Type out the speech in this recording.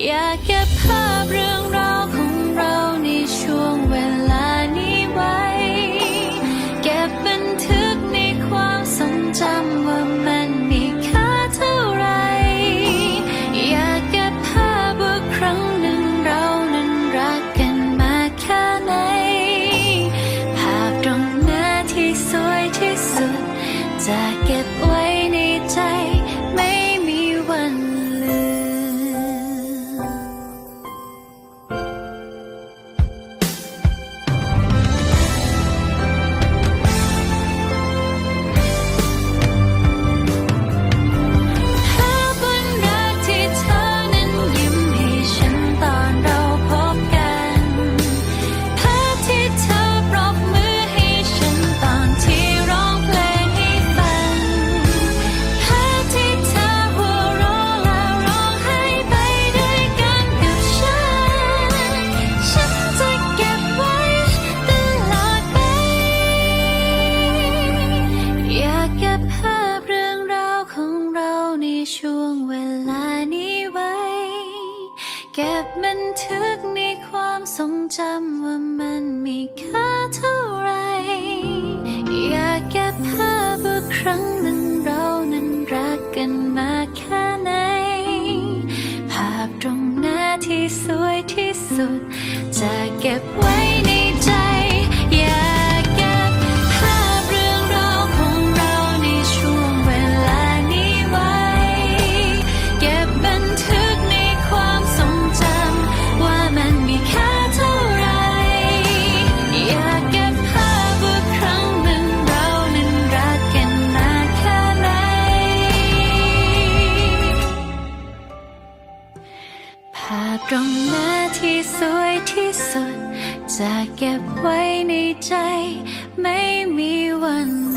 I Jakie pobre. ช่วงเวลานี้ไว้ เก็บบันทึกในความทรงจำว่ามันมีค่าเท่าไร อยากเก็บภาพว่าครั้งหนึ่งเรานั้นรักกันมาแค่ไหน ภาพตรงหน้าที่สวยที่สุด จะเก็บไว้ ตรงหน้าที่สวยที่สุด จะเก็บไว้ในใจ ไม่มีวัน